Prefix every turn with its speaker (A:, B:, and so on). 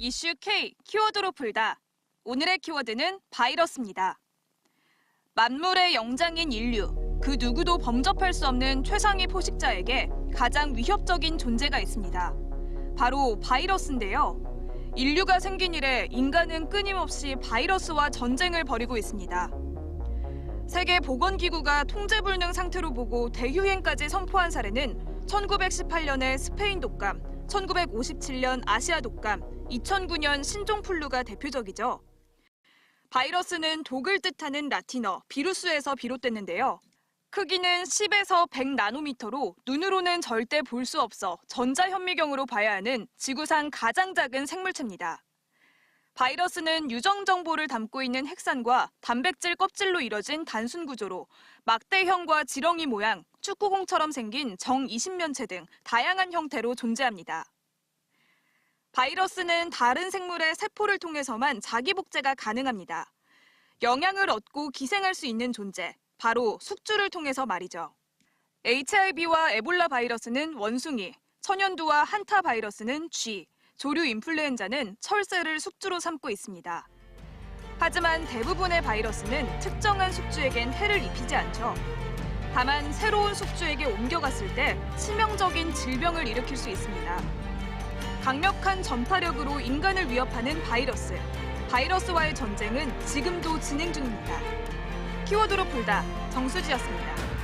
A: 이슈 K 키워드로 풀다. 오늘의 키워드는 바이러스입니다. 만물의 영장인 인류, 그 누구도 범접할 수 없는 최상위 포식자에게 가장 위협적인 존재가 있습니다. 바로 바이러스인데요. 인류가 생긴 이래 인간은 끊임없이 바이러스와 전쟁을 벌이고 있습니다. 세계 보건기구가 통제불능 상태로 보고 대유행까지 선포한 사례는 1918년의 스페인 독감, 1957년 아시아 독감, 2009년 신종플루가 대표적이죠. 바이러스는 독을 뜻하는 라틴어 비루스에서 비롯됐는데요. 크기는 10에서 100 나노미터로 눈으로는 절대 볼 수 없어 전자현미경으로 봐야 하는 지구상 가장 작은 생물체입니다. 바이러스는 유정 정보를 담고 있는 핵산과 단백질 껍질로 이뤄진 단순 구조로 막대형과 지렁이 모양, 축구공처럼 생긴 정 20면체 등 다양한 형태로 존재합니다. 바이러스는 다른 생물의 세포를 통해서만 자기 복제가 가능합니다. 영양을 얻고 기생할 수 있는 존재, 바로 숙주를 통해서 말이죠. HIV와 에볼라 바이러스는 원숭이, 천연두와 한타 바이러스는 쥐, 조류 인플루엔자는 철새를 숙주로 삼고 있습니다. 하지만 대부분의 바이러스는 특정한 숙주에겐 해를 입히지 않죠. 다만 새로운 숙주에게 옮겨갔을 때 치명적인 질병을 일으킬 수 있습니다. 강력한 전파력으로 인간을 위협하는 바이러스. 바이러스와의 전쟁은 지금도 진행 중입니다. 키워드로 풀다 정수지였습니다.